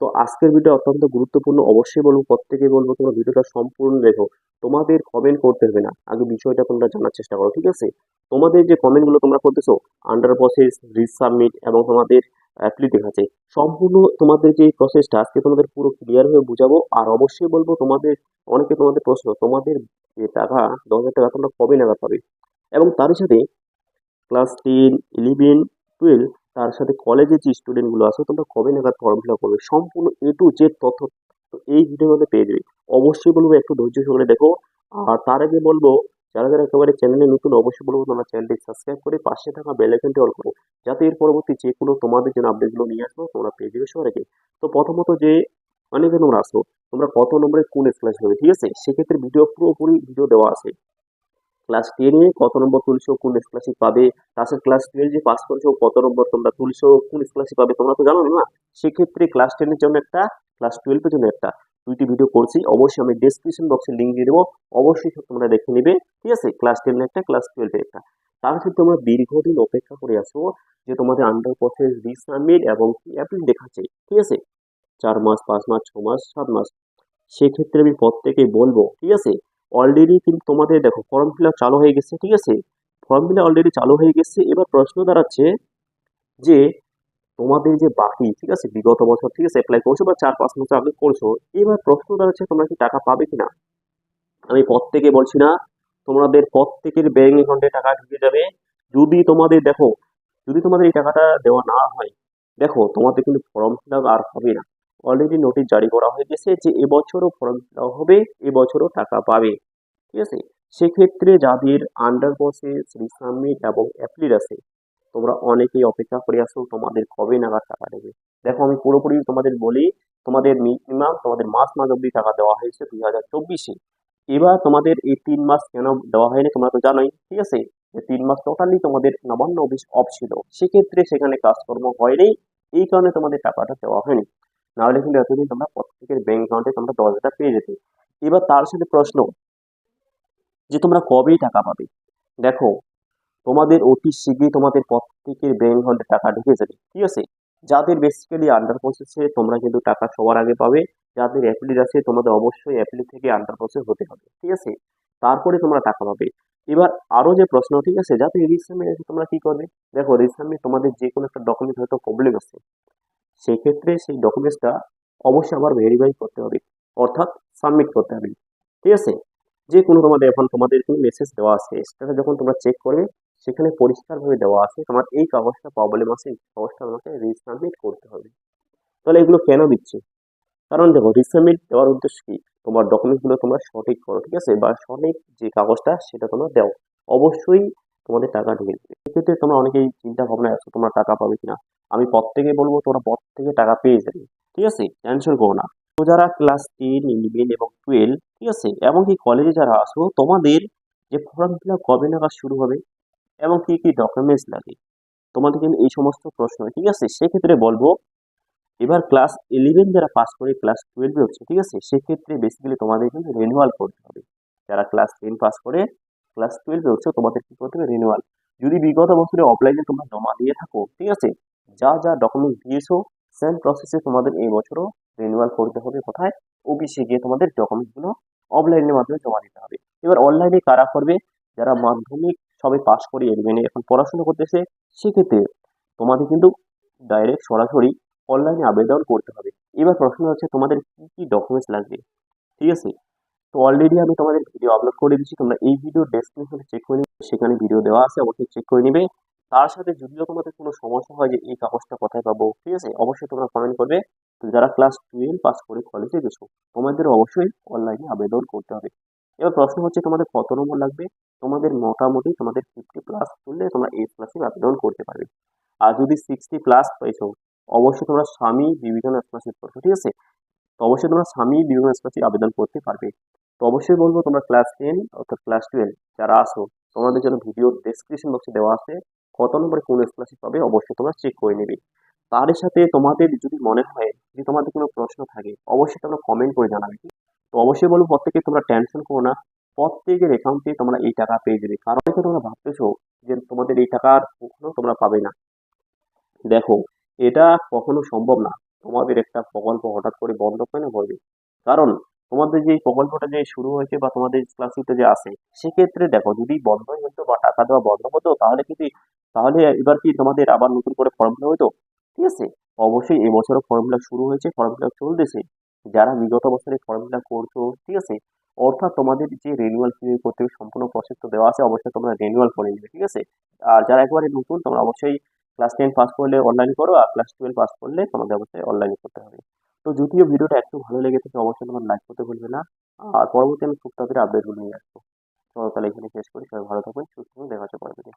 তো আজকের ভিডিও অত্যন্ত গুরুত্বপূর্ণ। অবশ্যই বলব প্রত্যেকে বলব, তোমরা ভিডিওটা সম্পূর্ণ দেখো। তোমাদের কমেন্ট করতে হবে না। আগে বিষয়টা তোমরা জানার চেষ্টা করো, ঠিক আছে? তোমাদের যে কমেন্টগুলো তোমরা করতেছো আন্ডার প্রসেস রিসাবমিট এবং তোমাদের অ্যাপ্লি দেখাচ্ছে সম্পূর্ণ তোমাদের যে প্রসেসটা আজকে তোমাদের পুরো ক্লিয়ার হয়ে বুঝাবো। আর অবশ্যই বলব, তোমাদের, অনেকে তোমাদের প্রশ্ন, তোমাদের যে টাকা, দশ হাজার টাকা তোমরা কবে নাগাদ পাবে? এবং তার সাথে ক্লাস টেন ইলেভেন টুয়েলভ তার সাথে কলেজের যে স্টুডেন্টগুলো আছে, তোমরা কবে নাগাদ ফর্ম ফিল আপ করবে? সম্পূর্ণ এ টু জেড তথ্য তো এই ভিডিওর মধ্যে পেয়ে যাবে। অবশ্যই বলব, একটু ধৈর্য সহকারে দেখো। আর তার আগে বলব, যারা যারা একেবারে চ্যানেলে নতুন, অবশ্যই বলব তোমরা চ্যানেলটি সাবস্ক্রাইব করে পাশে থাকা বেল আইকনটি অল করো। যাতে এর পরবর্তী যে কোনো তোমাদের জন্য আপডেটগুলো নিয়ে আসব, তোমরা পেয়ে যাবে সবার আগে। তো প্রথমত যে, অনেকে তোমরা আসো, তোমরা কত নম্বরে কোন ক্লাস হবে ঠিক আছে? সেক্ষেত্রে ভিডিও পুরোপুরি ভিডিও দেওয়া আছে। ক্লাস টেনে কত নম্বর তুলছো, কোন স্কলারশিপ পাবে? তাছাড়া ক্লাস টুয়েলভে পাস করছ কত নম্বর তোমরা তুলছো, কোন স্কলারশিপ পাবে, তোমরা তো জানো না? সেক্ষেত্রে ক্লাস টেনের জন্য একটা ক্লাস টুয়েলভের জন্য একটা। দুইটি ভিডিও করছি, অবশ্যই আমি ডেসক্রিপশন বক্সে লিঙ্ক দিয়ে দেবো, অবশ্যই তোমরা দেখে নেবে, ঠিক আছে? ক্লাস টেনের একটা ক্লাস টুয়েলভের একটা। তার সাথে তোমরা দীর্ঘদিন অপেক্ষা করে আসো যে তোমাদের আন্ডার প্রসেস রিসাবমিট এবং অ্যাপিল দেখাচ্ছে, ঠিক আছে? চার মাস, পাঁচ মাস, ছ মাস, সাত মাস। সেক্ষেত্রে আমি প্রত্যেকে বলব, ঠিক আছে? অলরেডি কিন্তু তোমাদের দেখো ফর্ম ফিল চালু হয়ে গেছে, ঠিক আছে? ফর্ম ফিল অলরেডি চালু হয়ে গেছে। এবার প্রশ্ন দাঁড়াচ্ছে যে, তোমাদের যে বাকি, ঠিক আছে, বিগত বছর, ঠিক আছে অ্যাপ্লাই করছ বা চার পাঁচ মাস আগে করছ, এবার প্রশ্ন দাঁড়াচ্ছে তোমরা কি টাকা পাবে কিনা? আমি প্রত্যেকে বলছি না, তোমাদের প্রত্যেকের ব্যাংক অ্যাকাউন্টে টাকা ঢুকে যাবে। যদি তোমাদের দেখো, যদি তোমাদের এই টাকাটা দেওয়া না হয়, দেখো, তোমাদের কিন্তু ফর্ম ফিল আর হবে না। অলরেডি নোটিশ জারি করা হয়ে গেছে যে এবছরও ফর্ম আপ হবে, এবছরও টাকা পাবে। ঠিক আছে? সেক্ষেত্রে যাদের আন্ডার প্রসেস রিসাবমিট এবং অ্যাপ্লিড আছে তোমরা অনেকেই অপেক্ষা করে আসো তোমাদের কবে নাগাদ টাকা দেবে। দেখো, আমি পুরোপুরি তোমাদের বলি, তোমাদের মিনিমাম তোমাদের মাস মাস অব্দি টাকা দেওয়া হয়েছে দুই হাজার চব্বিশে। এবার তোমাদের এই তিন মাস কেন দেওয়া হয়নি তোমরা তো জানোই, ঠিক আছে? তিন মাস টোটালি তোমাদের নবান্ন অফিস অফ ছিল। সেক্ষেত্রে সেখানে কাজকর্ম হয়নি, এই কারণে তোমাদের টাকাটা দেওয়া হয়নি। নাহলে কিন্তু এতদিন তোমরা প্রত্যেকের ব্যাংক অ্যাকাউন্টে তোমরা দশ হাজার পেয়ে যেতে। এবার তার সাথে প্রশ্ন, যে তোমরা কবেই টাকা পাবে? দেখো, তোমাদের অতি শীঘ্রই তোমাদের প্রত্যেকের ব্যাংক অ্যাকাউন্টে টাকা ঢুকে যাবে, ঠিক আছে? যাদের বেসিক্যালি আন্ডার প্রসেসে তোমরা কিন্তু টাকা সবার আগে পাবে, যাদের অ্যাপ্লিড আছে তোমাদের অবশ্যই অ্যাপ্লি থেকে আন্ডার প্রসেস হতে হবে, ঠিক আছে? তারপরে তোমরা টাকা পাবে। এবার আরও যে প্রশ্ন, ঠিক আছে? যাতে রিসাবমিট তোমরা কি করবে? দেখো রিসাবমিট তোমাদের যে কোনো একটা ডকুমেন্ট হয়তো প্রবলেম আছে। সেক্ষেত্রে সেই ডকুমেন্টসটা অবশ্যই আবার ভেরিফাই করতে হবে, অর্থাৎ সাবমিট করতে হবে। ঠিক আছে? যে কোনো তোমাদের এখন তোমাদের কোনো মেসেজ দেওয়া আছে সেটা যখন তোমরা চেক করবে, সেখানে পরিষ্কারভাবে দেওয়া আছে, তোমার এই কাগজটা প্রবলেম আছে, এই কাগজটা আমাকে রিসাবমিট করতে হবে। তাহলে এগুলো কেন দিচ্ছে? কারণ দেখো রিসাবমিট দেওয়ার উদ্দেশ্য কি? তোমার ডকুমেন্টগুলো তোমরা সঠিক করো, ঠিক আছে? বা সঠিক যে কাগজটা, সেটা তোমরা দাও। অবশ্যই তোমাদের টাকা ঢুকে দেবে সেক্ষেত্রে তোমরা অনেকেই চিন্তা ভাবনা আছো, তোমরা টাকা পাবে কিনা। আমি প্রত্যেকে বলব তোমরা প্রত্যেকে টাকা পেয়ে যাবে। ঠিক আছে? টেনশন করো না। তো যারা ক্লাস টেন ইলেভেন এবং টুয়েলভ ঠিক আছে? এমনকি কলেজে যারা আসো তোমাদের যে ফর্ম ফিল আপ কবে নাগাদ শুরু হবে এবং কি কি ডকুমেন্টস লাগে তোমাদের কিন্তু এই সমস্ত প্রশ্ন, ঠিক আছে? সেক্ষেত্রে বলব, এবার ক্লাস ইলেভেন যারা পাস করে ক্লাস টুয়েলভে হচ্ছে, ঠিক আছে? সেক্ষেত্রে বেসিক্যালি তোমাদের কিন্তু রিনিউয়াল করতে হবে। যারা ক্লাস টেন পাস করে ক্লাস টুয়েলভে হচ্ছে, তোমাদের কি করতে হবে? রিনিউয়াল যদি বিগত বছরে অফলাইনে তোমরা জমা দিয়ে থাকো, ঠিক আছে? যা যা ডকুমেন্ট দিয়েছ সেম প্রসেসে তোমাদের এই বছরও রিনিউয়াল করতে হবে। কোথায়? অফিসে গিয়ে তোমাদের ডকুমেন্টগুলো অফলাইনের মাধ্যমে জমা দিতে হবে। এবার অনলাইনে কারা করবে? যারা মাধ্যমিক সবে পাস করে ইলেভেনে এখন পড়াশোনা করতেছে, সেক্ষেত্রে তোমাদের কিন্তু ডাইরেক্ট সরাসরি অনলাইনে আবেদন করতে হবে। এবার প্রশ্ন হচ্ছে, তোমাদের কি কি ডকুমেন্টস লাগবে? ঠিক আছে? তো অলরেডি আমি তোমাদের ভিডিও আপলোড করে দিচ্ছি তোমরা এই ভিডিও ডেসক্রিপশনে চেক করে নিবে, সেখানে ভিডিও দেওয়া আছে, অবশ্যই চেক করে নিবে। তার সাথে যদিও তোমাদের কোনো সমস্যা হয় যে এই কাগজটা কোথায় পাবো, ঠিক আছে? অবশ্যই তোমরা কমেন্ট করবে। তো যারা ক্লাস টুয়েলভ পাস করে কলেজে গেছো তোমাদের অবশ্যই অনলাইনে আবেদন করতে হবে। এবার প্রশ্ন হচ্ছে, তোমাদের কত নম্বর লাগবে? তোমাদের মোটামুটি তোমাদের ফিফটি প্লাস তুললে তোমরা এই স্কলারশিপ আবেদন করতে পারবে। আর যদি সিক্সটি প্লাস পেয়েছ, অবশ্যই তোমরা স্বামী বিবেচন স্কলারশিপ করছ ঠিক আছে? তো অবশ্যই তোমরা স্বামী বিবেচন স্কলারশিপ আবেদন করতে পারবে। তো অবশ্যই বলব, তোমরা ক্লাস টেন অর্থাৎ ক্লাস টুয়েলভ যারা আসো তোমাদের জন্য ভিডিও ডেসক্রিপশন বক্সে দেওয়া আছে। কত নম্বরে কোন স্কলারশিপ পাবে অবশ্যই তোমরা চেক করে নেবে। তার সাথে তোমাদের যদি মনে হয় যে তোমাদের কোনো প্রশ্ন থাকে, অবশ্যই তোমরা কমেন্ট করে জানাবে। তো অবশ্যই বলব প্রত্যেকে তোমরা টেনশন করো না। প্রত্যেকের অ্যাকাউন্টে তোমরা এই টাকা পেয়ে যাবে। কারণ তোমরা ভাবতেছো যে তোমাদের এই টাকা আর কখনো তোমরা পাবে না। দেখো, এটা কখনো সম্ভব না। তোমাদের একটা প্রকল্প হঠাৎ করে বন্ধ কেন করবে কারণ তোমাদের যে প্রকল্পটা যে শুরু হয়েছে বা তোমাদের স্কলারশিপটা যে আসে সেক্ষেত্রে দেখো যদি বন্ধই হতো বা টাকা দেওয়া বন্ধ হতো, তাহলে কিন্তু তাহলে এবার কি তোমাদের আবার নতুন করে ফর্ম ফিল হতো ঠিক আছে? অবশ্যই এবছরও ফর্ম ফিল শুরু হয়েছে ফর্ম ফিল চলতেছে। যারা বিগত বছরে ফর্ম ফিল করছ, ঠিক আছে? অর্থাৎ তোমাদের যে রেনুয়াল ফি করতে হবে সম্পূর্ণ প্রসেস তো দেওয়া আছে, অবশ্যই তোমরা রেনুয়াল করে নেবে, ঠিক আছে? আর যারা একবারে নতুন, তোমরা অবশ্যই ক্লাস টেন পাস করলে অনলাইন করো, আর ক্লাস টুয়েলভ পাস করলে তোমাদের অবশ্যই অনলাইন করতে হবে। তো যদিও ভিডিওটা একটু ভালো লেগে থাকে অবশ্যই তোমার লাইক করতে ভুলবে না। আর পরবর্তী আমি খুব তাড়াতাড়ি আপডেটগুলো নিয়ে আসব। তো তাহলে এখানে শেষ করি, সবাই ভালো থাকবেন, সুস্থ দেখা হচ্ছে ভিডিও